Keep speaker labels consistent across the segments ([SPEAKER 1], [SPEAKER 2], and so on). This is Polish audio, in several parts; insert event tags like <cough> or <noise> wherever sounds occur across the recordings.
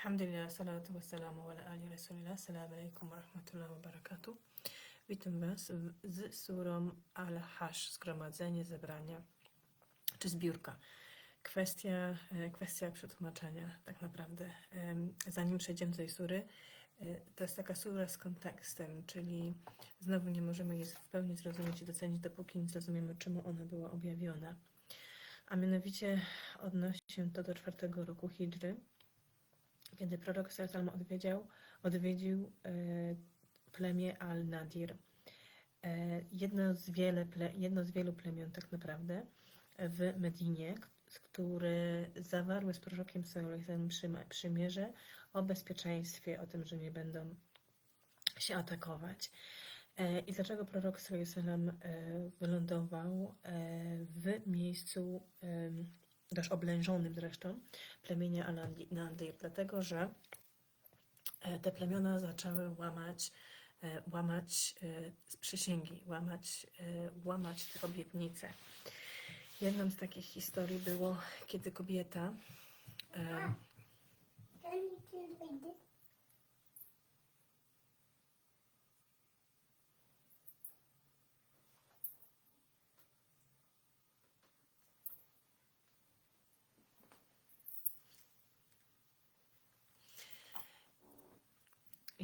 [SPEAKER 1] Alhamdulillah, salatu wassalamu ala ali rasulillah, assalamu alaikum wa rahmatullahi wa barakatuh. Witam Was z surą Al-Hash, zgromadzenie, zebrania czy zbiórka. Kwestia, e, kwestia przetłumaczenia tak naprawdę. Zanim przejdziemy do tej sury, e, to jest taka sura z kontekstem, czyli znowu nie możemy jej w pełni zrozumieć i docenić, dopóki nie zrozumiemy, czemu ona była objawiona. A mianowicie odnosi się to do czwartego roku Hidry, kiedy prorok odwiedział, odwiedził e, plemię Al-Nadir. E, jedno, z wiele jedno z wielu plemion tak naprawdę w Medinie, które zawarły z prorokiem Sallam przymierze o bezpieczeństwie, o tym, że nie będą się atakować. E, I dlaczego prorok Sallam e, wylądował w miejscu dość oblężonym zresztą plemienia Al-Nadir? Dlatego, że e, te plemiona zaczęły łamać, e, łamać e, przysięgi, łamać, łamać te obietnice. Jedną z takich historii było, kiedy kobieta e,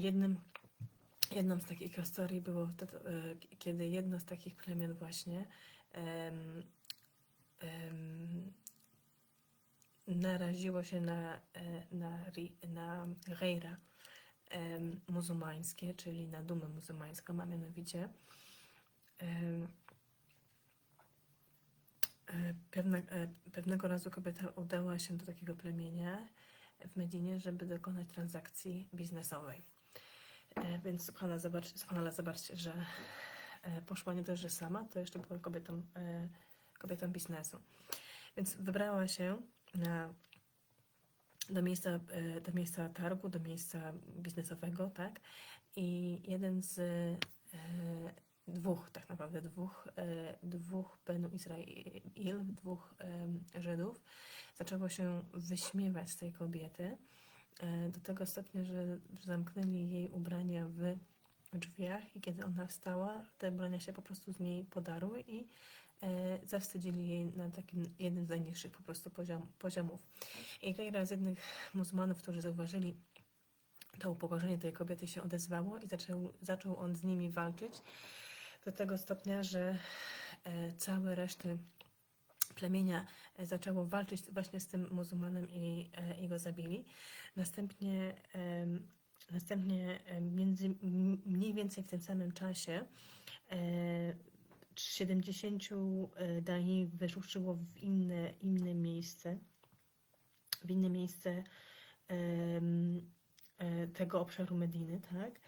[SPEAKER 1] Jednym, jedną z takich historii było, e, kiedy jedno z takich plemion właśnie em, em, naraziło się na, e, na, na gejra em, muzułmańskie, czyli na dumę muzułmańską, a mianowicie em, e, pewne, pewnego razu kobieta udała się do takiego plemienia w Medinie, żeby dokonać transakcji biznesowej. E, Więc Kochana, zobacz, doskonale zobaczcie, że e, poszła nie dość, że sama, to jeszcze była kobietą, e, kobietą biznesu. Więc wybrała się na, do, miejsca, do miejsca targu, do miejsca biznesowego, tak? I jeden z dwóch, tak naprawdę dwóch, dwóch Benu Izrail, dwóch Żydów, zaczęło się wyśmiewać z tej kobiety do tego stopnia, że zamknęli jej ubrania w drzwiach i kiedy ona wstała, te ubrania się po prostu z niej podarły i e, zawstydzili jej na takim jednym z najniższych po prostu poziom, poziomów. I Gejra z jednych muzułmanów, którzy zauważyli to upokorzenie tej kobiety się odezwało i zaczął, zaczął on z nimi walczyć do tego stopnia, że e, całe reszty plemienia e, zaczęło walczyć właśnie z tym muzułmanem i, e, i go zabili. Następnie, następnie między, mniej więcej w tym samym czasie e, 70 e, dani wyruszyło w inne, inne miejsce, w inne miejsce e, tego obszaru Mediny, tak?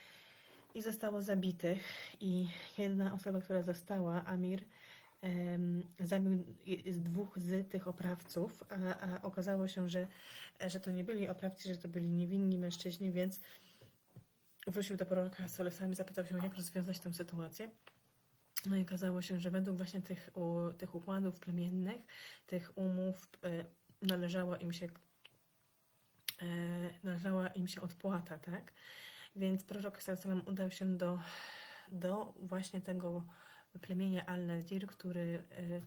[SPEAKER 1] I zostało zabitych. I jedna osoba, która została, Amir, zabił dwóch z tych oprawców, a, a okazało się, że, że to nie byli oprawcy, że to byli niewinni mężczyźni, więc wrócił do proroka Solesami, zapytał się, jak rozwiązać tę sytuację. No i okazało się, że według właśnie tych, u, tych układów plemiennych, tych umów, e, należała im się e, należała im się odpłata, tak? Więc prorok Sallallahu udał się do, do właśnie tego plemienia Al-Nadir, który e,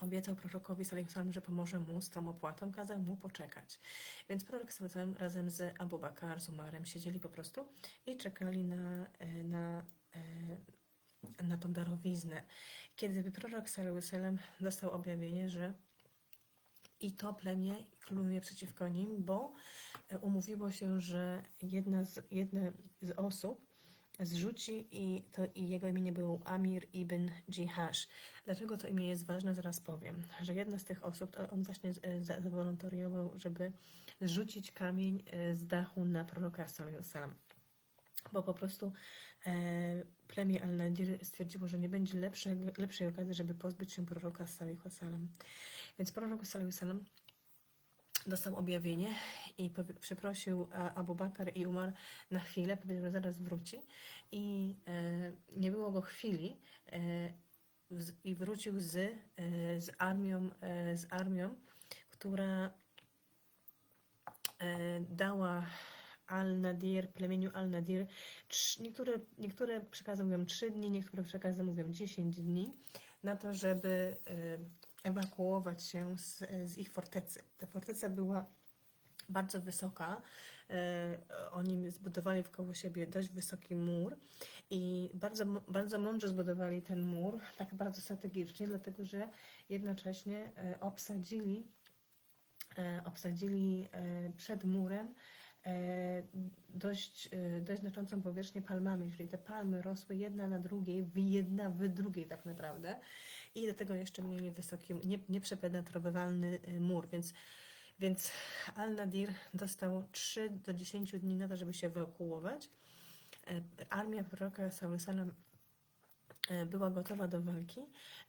[SPEAKER 1] obiecał prorokowi Sallallahu że pomoże mu z tą opłatą, kazał mu poczekać. Więc prorok Sallallahu razem z Abu Bakar, z Umarem siedzieli po prostu i czekali na, e, na, e, na tą darowiznę. Kiedy prorok Sallallahu dostał objawienie, że i to plemię króluje przeciwko nim, bo umówiło się, że jedna z, jedna z osób zrzuci i, to, i jego imię było Amir ibn Jihash. Dlaczego to imię jest ważne, zaraz powiem. Że jedna z tych osób, on właśnie za- zawolontariował, żeby zrzucić kamień e, z dachu na proroka wasallam. Bo po prostu e, plemię Al-Nadir stwierdziło, że nie będzie lepszej, lepszej okazji, żeby pozbyć się proroka wasallam. Więc prorok wasallam dostał objawienie i przeprosił a, Abu Bakar i Umar na chwilę, powiedział, że zaraz wróci. I e, nie było go chwili e, i wrócił z, e, z armią, e, z armią, która e, dała Al-Nadir, plemieniu Al-Nadir, niektóre, niektóre przekazy mówią 3 dni, niektóre przekazy mówią 10 dni, na to, żeby e, ewakuować się z, z ich fortecy. Ta forteca była bardzo wysoka. E, Oni zbudowali wkoło siebie dość wysoki mur i bardzo, bardzo mądrze zbudowali ten mur, tak bardzo strategicznie, dlatego że jednocześnie e, obsadzili, e, obsadzili przed murem dość, dość znaczącą powierzchnię palmami, czyli te palmy rosły jedna na drugiej, jedna w drugiej tak naprawdę i do tego jeszcze mieli wysoki, nie, nieprzepenetrowywalny e, mur, więc więc Al-Nadir dostał 3 do 10 dni na to, żeby się ewakuować. E, Armia proroka Saulusana e, była gotowa do walki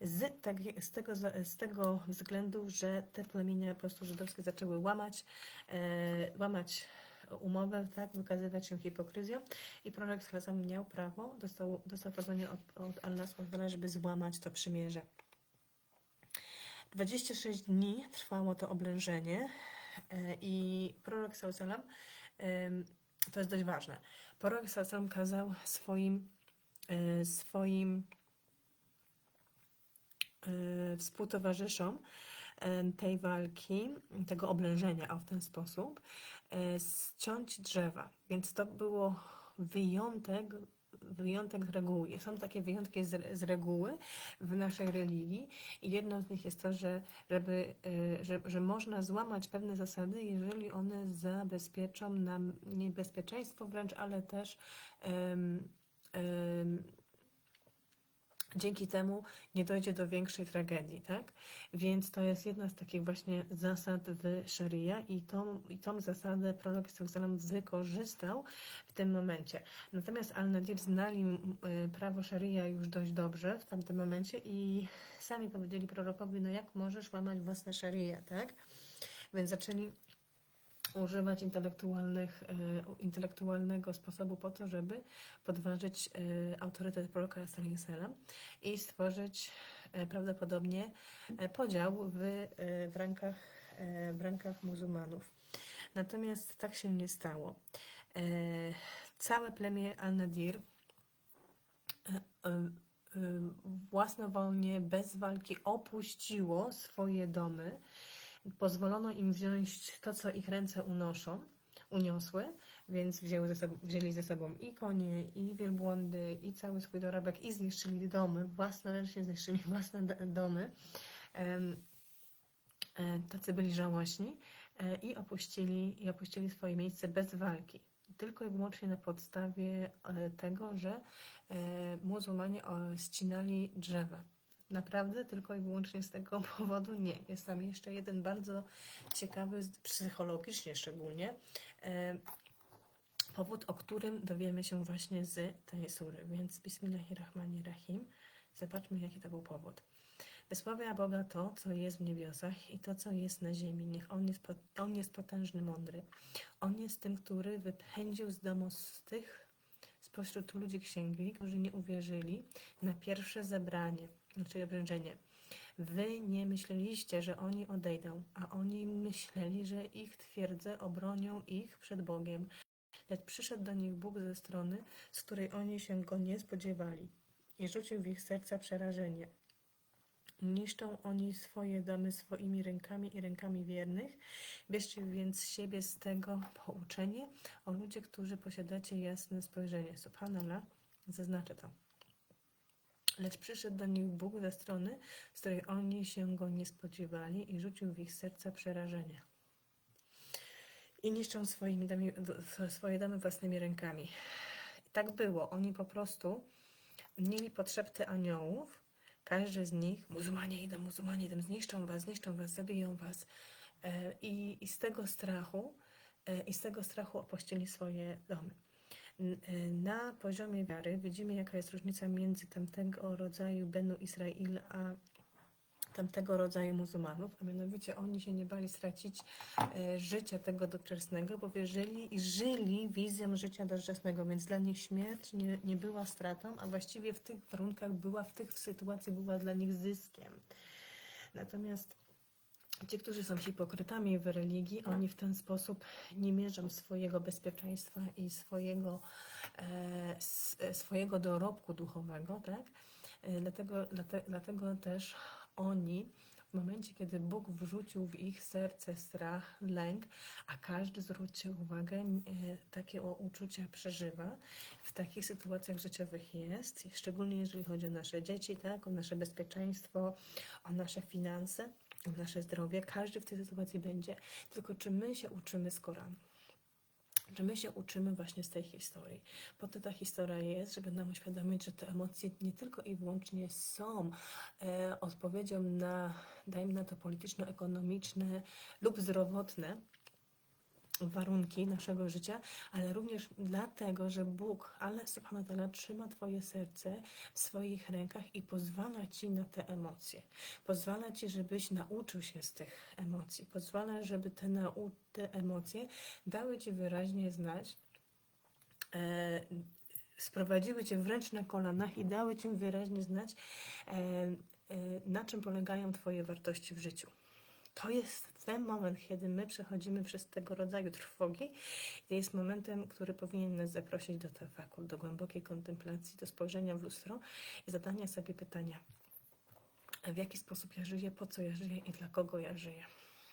[SPEAKER 1] z, tak, z, tego, z tego względu, że te plemienia po prostu żydowskie zaczęły łamać, e, łamać umowę, tak, wykazywać się hipokryzją i prorok Saulusana miał prawo, dostał, dostał pozwolenie od, od Al-Nasra, żeby złamać to przymierze. 26 dni trwało to oblężenie e, i prorok Sausalam, to jest dość ważne, prorok Sausalam kazał swoim, e, swoim e, współtowarzyszom tej walki, tego oblężenia, a w ten sposób, ściąć drzewa. Więc to było wyjątek, wyjątek z reguły. Są takie wyjątki z, z reguły w naszej religii i jedną z nich jest to, że, żeby, e, że, że można złamać pewne zasady, jeżeli one zabezpieczą nam niebezpieczeństwo wręcz, ale też em, em, dzięki temu nie dojdzie do większej tragedii, tak? Więc to jest jedna z takich właśnie zasad w Sharia i tą, i tą zasadę prorok Sallam wykorzystał w tym momencie. Natomiast Al-Nadir znali y, prawo Sharia już dość dobrze w tamtym momencie i sami powiedzieli prorokowi, no jak możesz łamać własne Sharia, tak? Więc zaczęli używać intelektualnych, e, intelektualnego sposobu po to, żeby podważyć e, autorytet proroka Salam i stworzyć e, prawdopodobnie podział w, w, rękach, w muzułmanów. Natomiast tak się nie stało. Całe plemię Al-Nadir własnowolnie, bez walki opuściło swoje domy. Pozwolono im wziąć to, co ich ręce unoszą, uniosły, więc wzięły ze sobą, wzięli ze sobą i konie, i wielbłądy, i cały swój dorobek, i zniszczyli domy, własnoręcznie zniszczyli <laughs> własne domy. E, Tacy byli żałośni e, i opuścili, i opuścili swoje miejsce bez walki. Tylko i wyłącznie na podstawie e, tego, że muzułmanie ścinali drzewa. Naprawdę tylko i wyłącznie z tego <laughs> powodu nie. Jest tam jeszcze jeden bardzo ciekawy, psychologicznie szczególnie, e, powód, o którym dowiemy się właśnie z tej sury. Więc Bismillahirrahmanirrahim. Zobaczmy, jaki to był powód. Wysławia Boga to, co jest w niebiosach i to, co jest na ziemi. Niech On jest, on jest potężny, mądry. On jest tym, który wypędził z domu z tych spośród ludzi księgi, którzy nie uwierzyli na pierwsze zebranie, znaczy obręczenie. Wy nie myśleliście, że oni odejdą, a oni myśleli, że ich twierdze obronią ich przed Bogiem. Lecz przyszedł do nich Bóg ze strony, z której oni się go nie spodziewali i rzucił w ich serca przerażenie. Niszczą oni swoje domy swoimi rękami i rękami wiernych. Bierzcie więc siebie z tego pouczenie o ludzie, którzy posiadacie jasne spojrzenie. Subhanallah, zaznaczę to. Lecz przyszedł do nich Bóg ze strony, z której oni się go nie spodziewali i rzucił w ich serca przerażenie. I niszczą swoimi swoje domy własnymi rękami. Tak było. Oni po prostu mieli podszepty aniołów. Każdy z nich, muzułmanie idą, muzułmanie idą, zniszczą was, zniszczą was, zabiją was. E, I, i z tego strachu, e, i z tego strachu opuścili swoje domy. E, Na poziomie wiary widzimy, jaka jest różnica między tamtego rodzaju Benu Israil a tamtego rodzaju muzułmanów, a mianowicie oni się nie bali stracić e, życia tego doczesnego, bo wierzyli i żyli wizją życia doczesnego, więc dla nich śmierć nie, nie była stratą, a właściwie w tych warunkach była, w tych sytuacji była dla nich zyskiem. Natomiast Ci, którzy są hipokrytami w religii, oni w ten sposób nie mierzą swojego bezpieczeństwa i swojego, e, swojego dorobku duchowego, tak? E, dlatego, dlate, dlatego też oni w momencie, kiedy Bóg wrzucił w ich serce strach, lęk, a każdy, zwróćcie uwagę, e, takie uczucia przeżywa, w takich sytuacjach życiowych jest, szczególnie jeżeli chodzi o nasze dzieci, tak, o nasze bezpieczeństwo, o nasze finanse, nasze zdrowie. Każdy w tej sytuacji będzie. Tylko czy my się uczymy z Koranu? Czy my się uczymy właśnie z tej historii? Po to ta historia jest, żeby nam uświadomić, że te emocje nie tylko i wyłącznie są e, odpowiedzią na, dajmy na to, polityczno-ekonomiczne lub zdrowotne warunki naszego życia, ale również dlatego, że Bóg, ale ta'ala trzyma Twoje serce w swoich rękach i pozwala Ci na te emocje. Pozwala Ci, żebyś nauczył się z tych emocji. Pozwala, żeby te, nau- te emocje dały Ci wyraźnie znać, e, sprowadziły Cię wręcz na kolanach i dały Ci wyraźnie znać, e, e, na czym polegają Twoje wartości w życiu. To jest ten moment, kiedy my przechodzimy przez tego rodzaju trwogi. Jest momentem, który powinien nas zaprosić do tafakul, do głębokiej kontemplacji, do spojrzenia w lustro i zadania sobie pytania, w jaki sposób ja żyję, po co ja żyję i dla kogo ja żyję.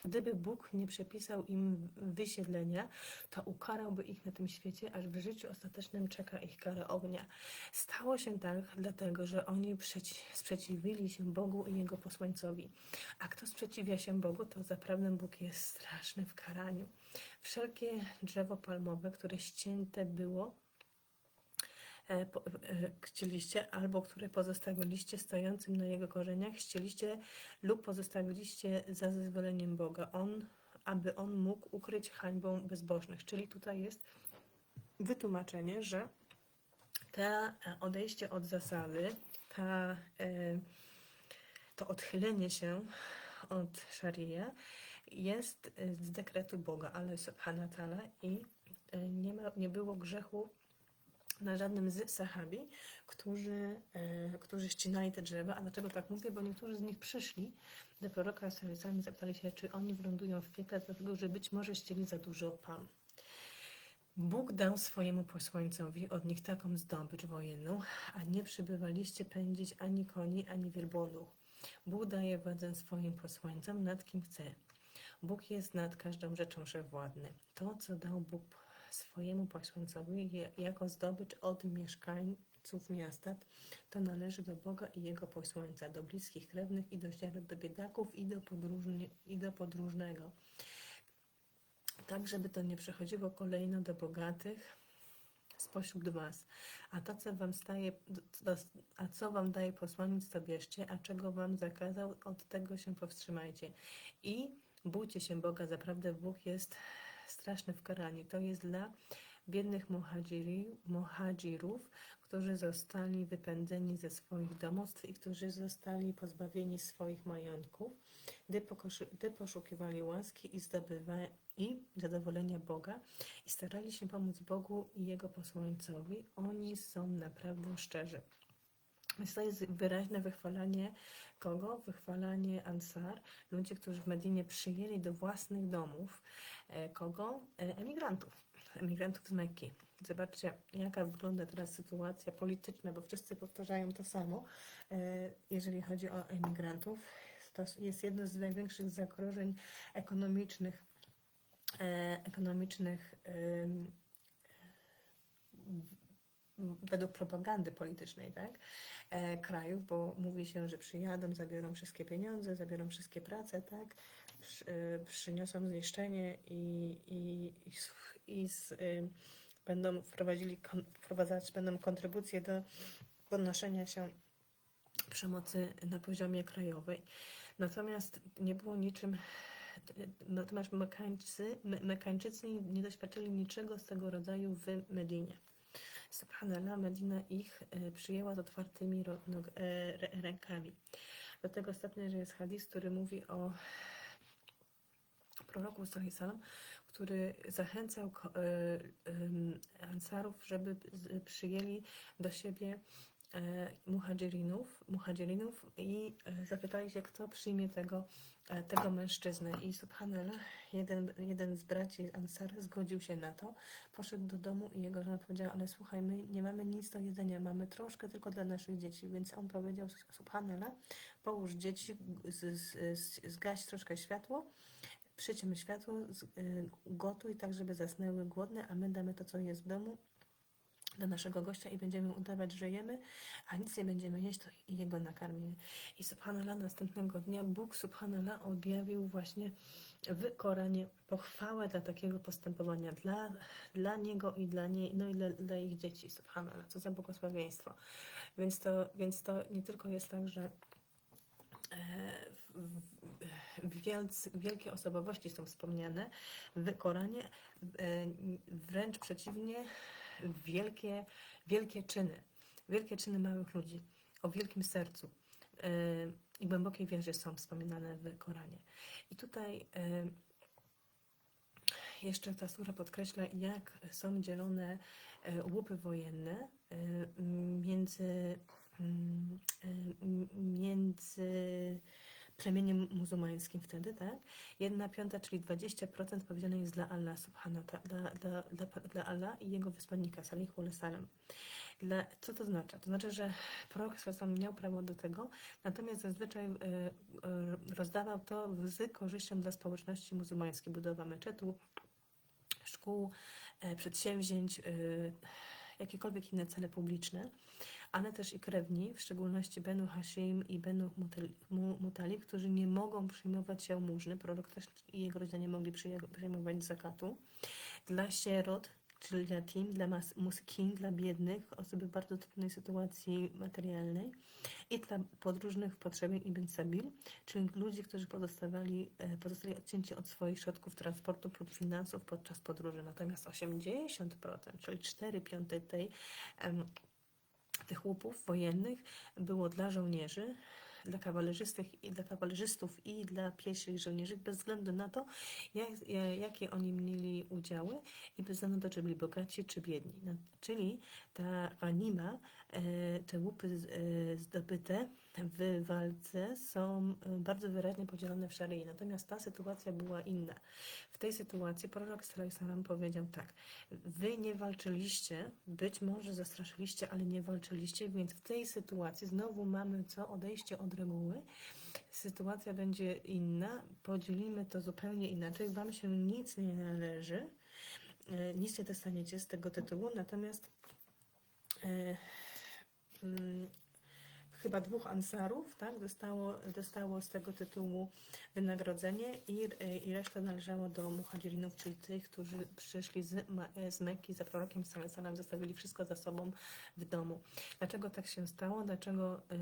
[SPEAKER 1] Gdyby Bóg nie przepisał im wysiedlenia, to ukarałby ich na tym świecie, aż w życiu ostatecznym czeka ich kara ognia. Stało się tak, dlatego że oni przeci- sprzeciwili się Bogu i Jego posłańcowi. A kto sprzeciwia się Bogu, to zaprawdę Bóg jest straszny w karaniu. Wszelkie drzewo palmowe, które ścięte było, chcieliście, albo które pozostawiliście stojącym na jego korzeniach, chcieliście lub pozostawiliście za zezwoleniem Boga. On, aby on mógł ukryć hańbą bezbożnych. Czyli tutaj jest wytłumaczenie, że to e, odejście od zasady, ta, e, to odchylenie się od szaria jest e, z dekretu Boga, ale ta'ala i e, nie, ma, nie było grzechu na żadnym z sahabi, którzy, e, którzy ścinali te drzewa. A dlaczego tak mówię? Bo niektórzy z nich przyszli do proroka sami zapytali się, czy oni wylądują w piekle, dlatego że być może ścieli za dużo palm. Bóg dał swojemu posłańcowi od nich taką zdobycz wojenną, a nie przybywaliście pędzić ani koni, ani wielbłądów. Bóg daje władzę swoim posłańcom nad kim chce. Bóg jest nad każdą rzeczą wszechwładny. To, co dał Bóg swojemu posłańcowi jako zdobycz od mieszkańców miasta, to należy do Boga i Jego posłańca, do bliskich krewnych i do sierot, do biedaków i do, i do podróżnego. Tak, żeby to nie przechodziło kolejno do bogatych spośród was. A to, co wam staje, a co wam daje posłaniec, to bierzcie, a czego wam zakazał, od tego się powstrzymajcie. I bójcie się Boga, zaprawdę Bóg jest straszny w karaniu. To jest dla biednych muhadżirów, którzy zostali wypędzeni ze swoich domostw i którzy zostali pozbawieni swoich majątków, gdy poszukiwali łaski i zdobywa i zadowolenia Boga i starali się pomóc Bogu i Jego posłańcowi, oni są naprawdę szczerzy. Więc to jest wyraźne wychwalanie kogo? Wychwalanie Ansar, ludzi, którzy w Medinie przyjęli do własnych domów e, kogo? E, Emigrantów, emigrantów z Mekki. Zobaczcie, jaka wygląda teraz sytuacja polityczna, bo wszyscy powtarzają to samo, e, jeżeli chodzi o emigrantów. To jest jedno z największych zagrożeń ekonomicznych, ekonomicznych według propagandy politycznej, tak, e, krajów, bo mówi się, że przyjadą, zabiorą wszystkie pieniądze, zabiorą wszystkie prace, tak, przy, e, przyniosą zniszczenie i, i, i, i z, y, będą wprowadzili, kon, wprowadzać będą kontrybucje do podnoszenia się przemocy na poziomie krajowej. Natomiast nie było niczym, natomiast Mekańczycy, Me- Mekańczycy nie doświadczyli niczego z tego rodzaju w Medinie. Subhanallah, Medina ich e, przyjęła z otwartymi e, rę- rękami. Do tego że jest hadis, który mówi o proroku Salam, który zachęcał e, Ansarów, żeby przyjęli do siebie e, muhadzirinów, muhadzirinów i e, zapytali się, kto przyjmie tego, e, tego mężczyznę. I subhanallah, jeden, jeden z braci Ansar zgodził się na to, poszedł do domu i jego żona powiedziała, ale słuchaj, my nie mamy nic do jedzenia, mamy troszkę tylko dla naszych dzieci, więc on powiedział, subhanallah, połóż dzieci, z, z, z, zgaś troszkę światło, przyciąć światło, gotuj tak, żeby zasnęły głodne, a my damy to, co jest w domu dla naszego gościa i będziemy udawać, że jemy, a nic nie będziemy jeść, to jego nakarmimy. I subhanallah, następnego dnia Bóg subhanallah objawił właśnie w Koranie pochwałę dla takiego postępowania, dla, dla niego i dla niej, no i dla, dla ich dzieci, subhanallah, co za błogosławieństwo. Więc to, więc to nie tylko jest tak, że e, wielkie osobowości są wspomniane w Koranie, e, wręcz przeciwnie, wielkie, wielkie czyny, wielkie czyny małych ludzi o wielkim sercu e, i głębokiej wierze są wspominane w Koranie. I tutaj e, jeszcze ta sura podkreśla, jak są dzielone e, łupy wojenne między, między plemieniem muzułmańskim wtedy, tak? Jedna piąta, czyli 20% powiedziane jest dla Allah subhanahu dla, dla, dla, dla Allah i jego wysłannika, salihu wa salam. Dla, co to oznacza? To znaczy, że prorok sam miał prawo do tego, natomiast zazwyczaj e, e, rozdawał to z korzyścią dla społeczności muzułmańskiej. Budowa meczetu, szkół, e, przedsięwzięć, jakiekolwiek inne cele publiczne, ale też i krewni, w szczególności Benu Hashim i Benu Mutal- Mu- Mutalib, którzy nie mogą przyjmować jałmużny, prorok też i jego rodzina nie mogli przyjmować zakatu, dla sierot, czyli dla tim, dla muskin, dla biednych, osoby w bardzo trudnej sytuacji materialnej i dla podróżnych potrzebie Ibn Sabil, czyli ludzi, którzy pozostawali, e, pozostali odcięci od swoich środków transportu lub finansów podczas podróży. Natomiast 80%, czyli 4 piąte tej, tych łupów wojennych było dla żołnierzy, dla kawalerzystów i dla kawalerzystów i dla pieszych żołnierzy, bez względu na to, jak, ja- jakie oni mieli udziały i bez względu na to, czy byli bogaci, czy biedni. No, czyli ta anima, e, te łupy e, zdobyte w walce są e, bardzo wyraźnie podzielone w szaryi. Natomiast ta sytuacja była inna. W tej sytuacji prorok Salam powiedział tak, wy nie walczyliście, być może zastraszyliście, ale nie walczyliście, więc w tej sytuacji znowu mamy co odejście od reguły. Sytuacja będzie inna, podzielimy to zupełnie inaczej. Wam się nic nie należy, e, nic nie dostaniecie z tego tytułu, natomiast e, chyba dwóch ansarów, tak, dostało, dostało z tego tytułu wynagrodzenie i, i reszta należało do muhadzirinów, czyli tych, którzy przyszli z, z Mekki za prorokiem Salem, zostawili wszystko za sobą w domu. Dlaczego tak się stało? Dlaczego y,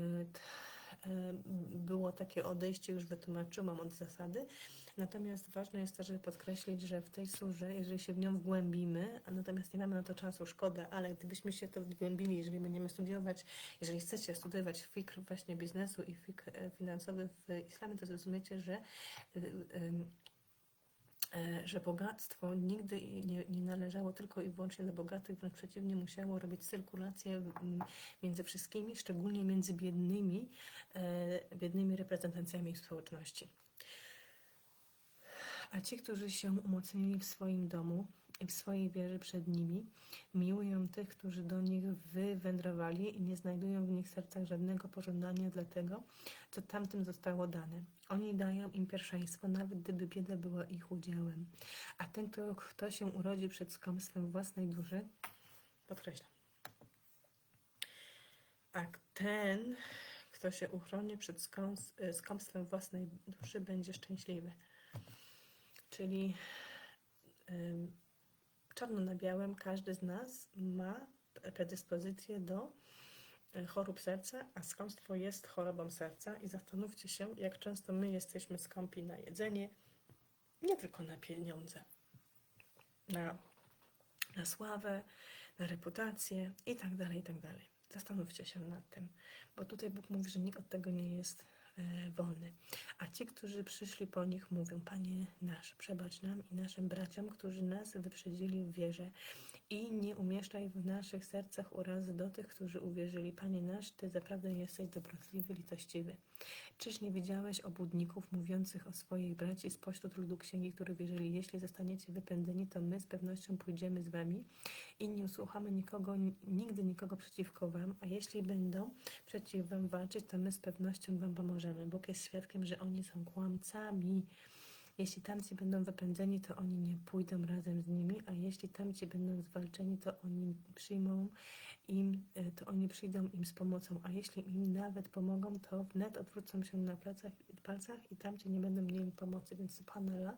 [SPEAKER 1] y, było takie odejście? Już wytłumaczyłam od zasady. Natomiast ważne jest też, żeby podkreślić, że w tej surze, jeżeli się w nią wgłębimy, a natomiast nie mamy na to czasu, szkoda, ale gdybyśmy się to wgłębili, jeżeli będziemy studiować, jeżeli chcecie studiować fikr właśnie biznesu i fikr e, finansowy w islamie, to zrozumiecie, że y, y, e, że bogactwo nigdy nie, nie należało tylko i wyłącznie do bogatych, wręcz przeciwnie, musiało robić cyrkulację między wszystkimi, szczególnie między biednymi, e, biednymi reprezentacjami społeczności. A ci, którzy się umocnili w swoim domu i w swojej wierze przed nimi, miłują tych, którzy do nich wywędrowali i nie znajdują w nich sercach żadnego pożądania dla tego, co tamtym zostało dane. Oni dają im pierwszeństwo, nawet gdyby bieda była ich udziałem. A ten, kto, kto się urodzi przed skąpstwem własnej duszy, podkreślam. A ten, kto się uchroni przed skąs- e, skąpstwem własnej duszy, będzie szczęśliwy. Czyli czarno na białym każdy z nas ma predyspozycję do y, chorób serca, a skąpstwo jest chorobą serca i zastanówcie się, jak często my jesteśmy skąpi na jedzenie, nie tylko na pieniądze, na, na sławę, na reputację i tak dalej, i tak dalej. Zastanówcie się nad tym, bo tutaj Bóg mówi, że nikt od tego nie jest e, wolny. A ci, którzy przyszli po nich, mówią: Panie nasz, przebacz nam i naszym braciom, którzy nas wyprzedzili w wierze. I nie umieszczaj w naszych sercach urazy do tych, którzy uwierzyli. Panie nasz, Ty zaprawdę jesteś dobrotliwy, litościwy. Czyż nie widziałeś obłudników mówiących o swoich braci spośród ludu księgi, którzy wierzyli, jeśli zostaniecie wypędzeni, to my z pewnością pójdziemy z wami i nie usłuchamy nikogo, nigdy nikogo przeciwko wam, a jeśli będą przeciw wam walczyć, to my z pewnością wam pomożemy. Bóg jest świadkiem, że oni są kłamcami. Jeśli tamci będą wypędzeni, to oni nie pójdą razem z nimi, a jeśli tamci będą zwalczeni, to oni przyjmą im, e, to oni przyjdą im z pomocą, a jeśli im nawet pomogą, to wnet odwrócą się na palcach i tamci nie będą mieli pomocy, więc subhanallah.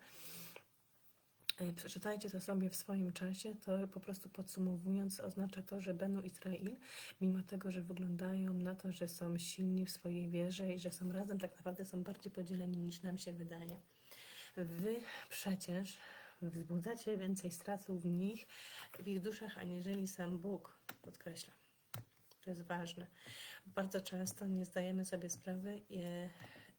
[SPEAKER 1] E, Przeczytajcie to sobie w swoim czasie, to po prostu podsumowując oznacza to, że Benu Israel, mimo tego, że wyglądają na to, że są silni w swojej wierze i że są razem, tak naprawdę są bardziej podzieleni niż nam się wydaje. Wy przecież wzbudzacie więcej strachu w nich, w ich duszach, aniżeli sam Bóg, podkreślam. To jest ważne. Bardzo często nie zdajemy sobie sprawy, e,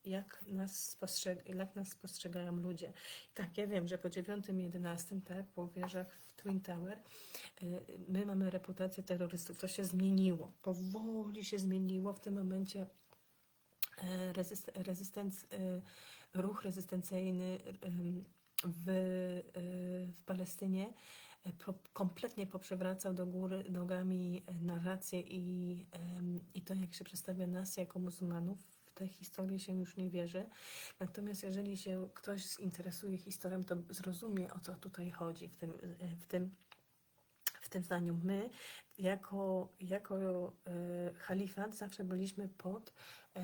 [SPEAKER 1] jak nas, jak nas spostrzegają ludzie. Tak, ja wiem, że po 9-11, tak, po wieżach w Twin Tower, y, my mamy reputację terrorystów. To się zmieniło. Powoli się zmieniło. W tym momencie e, rezyst, rezystenc, e, ruch rezystencyjny w, e, w Palestynie e, kompletnie poprzewracał do góry nogami e, narrację i, i to, jak się przedstawia nas jako muzułmanów. W tę historię się już nie wierzy. Natomiast jeżeli się ktoś zinteresuje historią, to zrozumie, o co tutaj chodzi w tym, w tym, w tym zdaniu. My, jako, jako e, halifat, zawsze byliśmy pod e,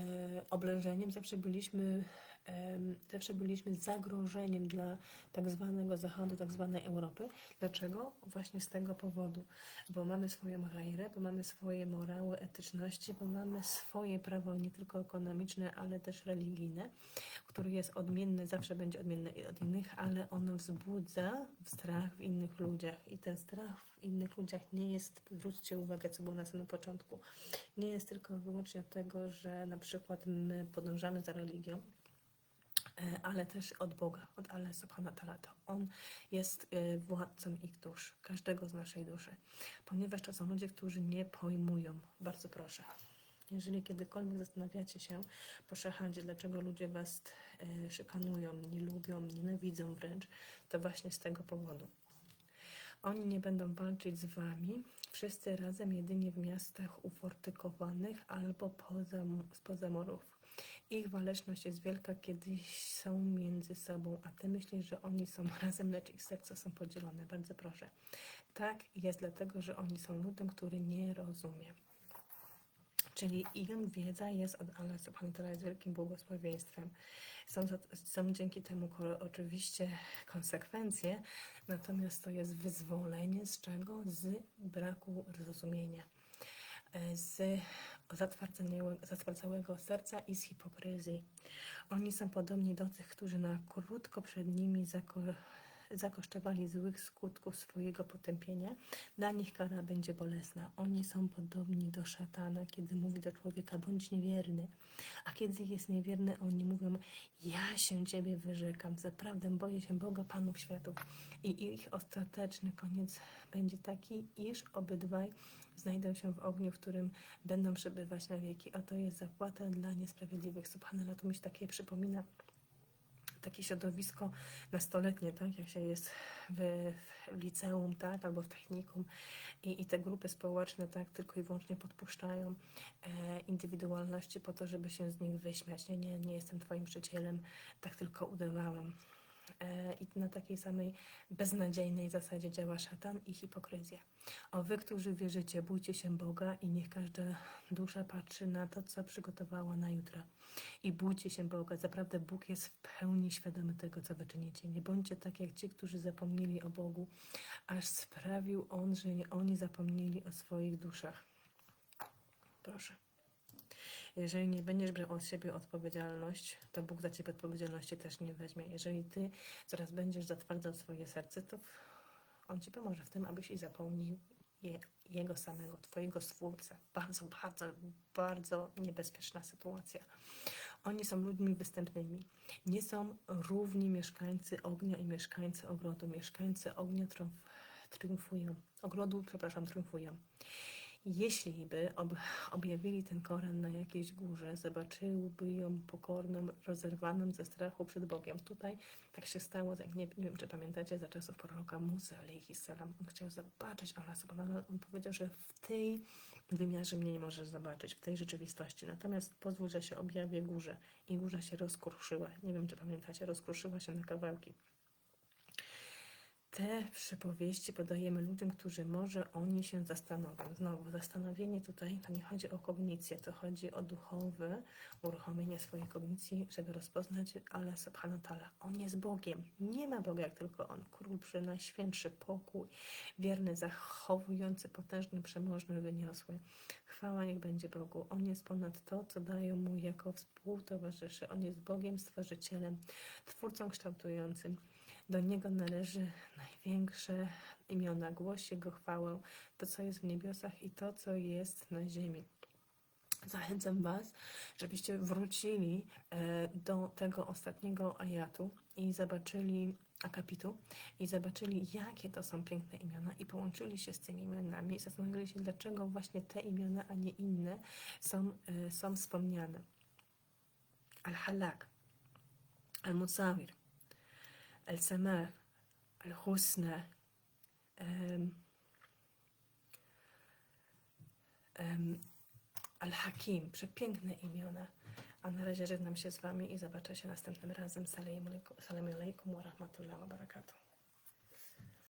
[SPEAKER 1] oblężeniem, zawsze byliśmy, zawsze byliśmy zagrożeniem dla tak zwanego Zachodu, tak zwanej Europy. Dlaczego? Właśnie z tego powodu, bo mamy swoją hajrę, bo mamy swoje morały, etyczności, bo mamy swoje prawo nie tylko ekonomiczne, ale też religijne, który jest odmienny, zawsze będzie odmienny od innych, ale on wzbudza strach w innych ludziach i ten strach w innych ludziach nie jest, zwróćcie uwagę, co było na samym początku, nie jest tylko wyłącznie tego, że na przykład my podążamy za religią, ale też od Boga, od Allah subhanahu wa ta'ala. On jest e, władcą ich dusz, każdego z naszej duszy. Ponieważ to są ludzie, którzy nie pojmują. Bardzo proszę. Jeżeli kiedykolwiek zastanawiacie się po szahadzie, dlaczego ludzie was e, szykanują, nie lubią, nienawidzą wręcz, to właśnie z tego powodu. Oni nie będą walczyć z wami, wszyscy razem jedynie w miastach ufortykowanych albo poza, spoza murów. Ich waleczność jest wielka, kiedy są między sobą, a ty myślisz, że oni są <laughs> razem, lecz ich serca są podzielone. Bardzo proszę. Tak jest dlatego, że oni są ludem, który nie rozumie. Czyli ich wiedza jest od Allah subhanahu wa jest wielkim błogosławieństwem. Są, są dzięki temu oczywiście konsekwencje, natomiast to jest wyzwolenie z czego? Z braku zrozumienia, e, z zatwardzałego, serca i z hipokryzji. Oni są podobni do tych, którzy na krótko przed nimi zako- zakosztowali złych skutków swojego potępienia. Dla nich kara będzie bolesna. Oni są podobni do szatana, kiedy mówi do człowieka, bądź niewierny. A kiedy jest niewierny, oni mówią, ja się Ciebie wyrzekam, zaprawdę boję się Boga, Panów Światów. I ich ostateczny koniec będzie taki, iż obydwaj znajdą się w ogniu, w którym będą przebywać na wieki. A to jest zapłata dla niesprawiedliwych. Subhanallah, to mi się takie przypomina takie środowisko nastoletnie, tak, jak się jest w, w liceum, tak, albo w technikum i, i te grupy społeczne, tak, tylko i wyłącznie podpuszczają e, indywidualności po to, żeby się z nich wyśmiać. Nie, nie, nie jestem twoim przyjacielem, tak tylko udawałam. E, I na takiej samej beznadziejnej zasadzie działa szatan i hipokryzja. O wy, którzy wierzycie, bójcie się Boga i niech każda dusza patrzy na to, co przygotowała na jutro. I bójcie się Boga. Zaprawdę Bóg jest w pełni świadomy tego, co wy czynicie. Nie bądźcie tak jak ci, którzy zapomnieli o Bogu, aż sprawił On, że oni zapomnieli o swoich duszach. Proszę. Jeżeli nie będziesz brał od siebie odpowiedzialność, to Bóg za ciebie odpowiedzialności też nie weźmie. Jeżeli ty coraz będziesz zatwardzał swoje serce, to On ci pomoże w tym, abyś i zapomnił je, Jego samego, Twojego Stwórcę. Bardzo, bardzo, bardzo niebezpieczna sytuacja. Oni są ludźmi występnymi. Nie są równi mieszkańcy ognia i mieszkańcy ogrodu. Mieszkańcy ognia triumf, triumfują. Ogrodu, przepraszam, triumfują. Jeśli by ob, objawili ten Koran na jakiejś górze, zobaczyłby ją pokorną, rozerwaną ze strachu przed Bogiem. Tutaj tak się stało, jak nie, nie wiem, czy pamiętacie, za czasów proroka Musa, salam. On chciał zobaczyć Allah subhanahu On powiedział, że w tej wymiarze mnie nie możesz zobaczyć, w tej rzeczywistości. Natomiast pozwól, że się objawię górze. I górza się rozkruszyła. Nie wiem, czy pamiętacie, rozkruszyła się na kawałki. Te przypowieści podajemy ludziom, którzy może oni się zastanowią. Znowu, zastanowienie tutaj to nie chodzi o kognicję, to chodzi o duchowe uruchomienie swojej kognicji, żeby rozpoznać wa ta'ala. On jest Bogiem. Nie ma Boga jak tylko On. Król przynajświętszy pokój, wierny, zachowujący, potężny, przemożny, wyniosły. Chwała niech będzie Bogu. On jest ponad to, co dają Mu jako współtowarzysze. On jest Bogiem, Stworzycielem, Twórcą kształtującym. Do Niego należy największe imiona. Głoś Jego chwałę, to, co jest w niebiosach i to, co jest na ziemi. Zachęcam Was, żebyście wrócili e, do tego ostatniego ajatu i zobaczyli akapitu i zobaczyli, jakie to są piękne imiona i połączyli się z tymi imionami i zastanowili się, dlaczego właśnie te imiona, a nie inne są, e, są wspomniane. Al-Halak, Al-Musawir, Al-Samar, Al-Husna, em, em, Al-Hakim, przepiękne imiona. A na razie żegnam się z Wami i zobaczę się następnym razem. Salam alaikum wa rahmatullahi wa barakatuh.